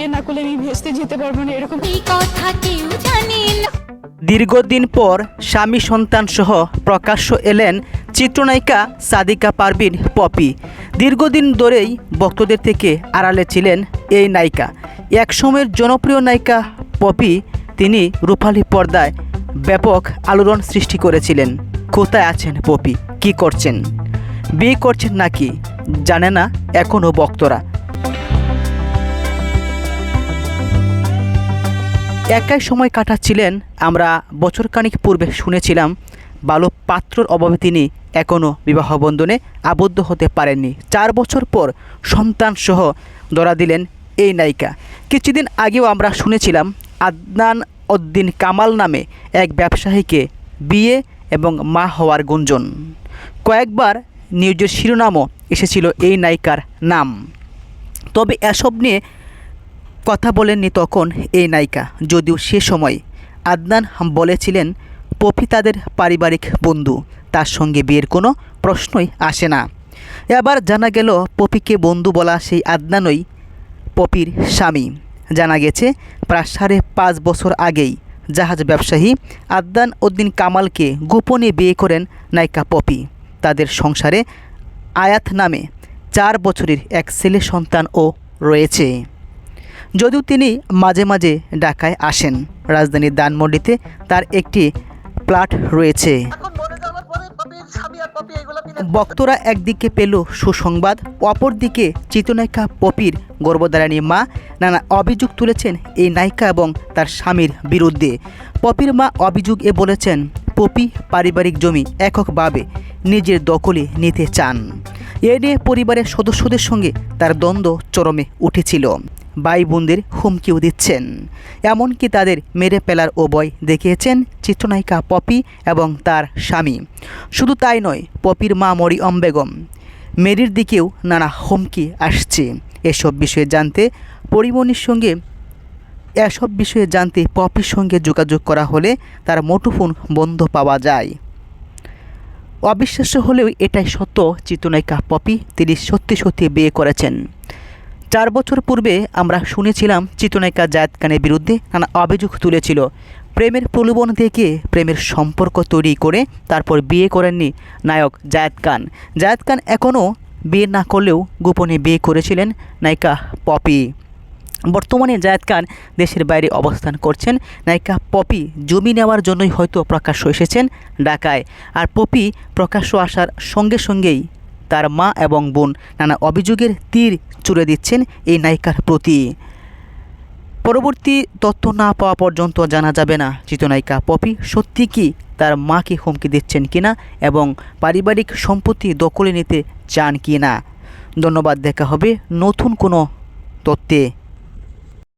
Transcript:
বিয়ে না করলে আমি ভেস্তে যেতে পারব না এরকম। এই কথা কেউ জানে না। দীর্ঘদিন পর স্বামী সন্তান সহ প্রকাশ্য এলেন চিত্রনায়িকা সাদিকা পারভিন পপি। দীর্ঘদিন ধরেই ভক্তদের থেকে আড়ালে ছিলেন এই নায়িকা। একসময়ের জনপ্রিয় নায়িকা পপি তিনি রূপালী পর্দায় ব্যাপক আলোড়ন সৃষ্টি করেছিলেন। কোথায় আছেন পপি? কি করছেন? বিয়ে করছেন নাকি? জানে না এখনও ভক্তরা। একাই সময় কাটাচ্ছিলেন, আমরা বছরখানিক পূর্বে শুনেছিলাম বালো পাত্রর অভাবে তিনি এখনও বিবাহ বন্ধনে আবদ্ধ হতে পারেননি। চার বছর পর সন্তান সহ ধরা দিলেন এই নায়িকা। কিছুদিন আগেও আমরা শুনেছিলাম, আদনান উদ্দিন কামাল নামে এক ব্যবসায়ীকে বিয়ে এবং মা হওয়ার গুঞ্জন। কয়েকবার নিউজের শিরোনামও এসেছিল এই নায়িকার নাম। তবে এসব নিয়ে কথা বলেননি তখন এই নায়িকা, যদিও সে সময় আদনান বলেছিলেন, পপি তাদের পারিবারিক বন্ধু, তার সঙ্গে বিয়ের কোনো প্রশ্নই আসে না। এবার জানা গেল, পপিকে বন্ধু বলা সেই আদনানই পপির স্বামী। জানা গেছে, প্রায় সাড়ে পাঁচ বছর আগেই জাহাজ ব্যবসায়ী আদনান উদ্দিন কামালকে গোপনে বিয়ে করেন নায়িকা পপি। তাদের সংসারে আয়াত নামে চার বছরের এক ছেলে সন্তানও রয়েছে। যদিও তিনি মাঝে মাঝে ঢাকায় আসেন। রাজধানীর দানমন্ডিতে তার একটি প্লাট রয়েছে। বক্তরা একদিকে পেল সুসংবাদ অপরদিকে চিত্রনায়িকা পপির গর্ভধারানী মা। নানা অভিযোগ তুলেছেন এই নায়িকা এবং তার স্বামীর বিরুদ্ধে। পপির মা অভিযোগ এ বলেছেন পপি পারিবারিক জমি এককভাবে নিজের দখলে নিতে চান। এ নিয়ে পরিবারের সদস্যদের সঙ্গে তার দ্বন্দ্ব চরমে উঠেছিল। ভাই বোনদের হুমকিও দিচ্ছেন। এমনকি তাদের মেরে ফেলার ওবয় দেখিয়েছেন চিত্রনায়িকা পপি এবং তার স্বামী। শুধু তাই নয়, পপির মা মরিয়ম বেগম। মেরির দিকেও নানা হুমকি আসছে। এসব বিষয়ে জানতে পরিমণির সঙ্গে, এসব বিষয়ে জানতে পপির সঙ্গে যোগাযোগ করা হলে তার মুঠোফোন বন্ধ পাওয়া যায়। অবিশ্বাস্য হলেও এটাই সত্য, চিত্রনায়িকা পপি, তিনি সত্যি সত্যি বিয়ে করেছেন। চার বছর পূর্বে আমরা শুনেছিলাম চিত্রনায়িকা জায়দ খানের বিরুদ্ধে নানা অভিযোগ তুলেছিল। প্রেমের প্রলোভন থেকে প্রেমের সম্পর্ক তৈরি করে তারপর বিয়ে করেননি নায়ক জায়দ খান। জায়দ খান এখনও বিয়ে না করলেও গোপনে বিয়ে করেছিলেন নায়িকা পপি। বর্তমানে জায়দ খান দেশের বাইরে অবস্থান করছেন। নায়িকা পপি জমি নেওয়ার জন্যই হয়তো প্রকাশ্য এসেছেন ঢাকায়। আর পপি প্রকাশ্য আসার সঙ্গে সঙ্গেই তার মা এবং বোন নানা অভিযোগের তীর চুড়ে দিচ্ছেন এই নায়িকার প্রতি। পরবর্তী তথ্য না পাওয়া পর্যন্ত জানা যাবে না চিত্রনায়িকা পপি সত্যি কি তার মাকে হুমকি দিচ্ছেন কিনা এবং পারিবারিক সম্পত্তি দখলে নিতে চান কি না ধন্যবাদ, দেখা হবে নতুন কোনো তথ্যে।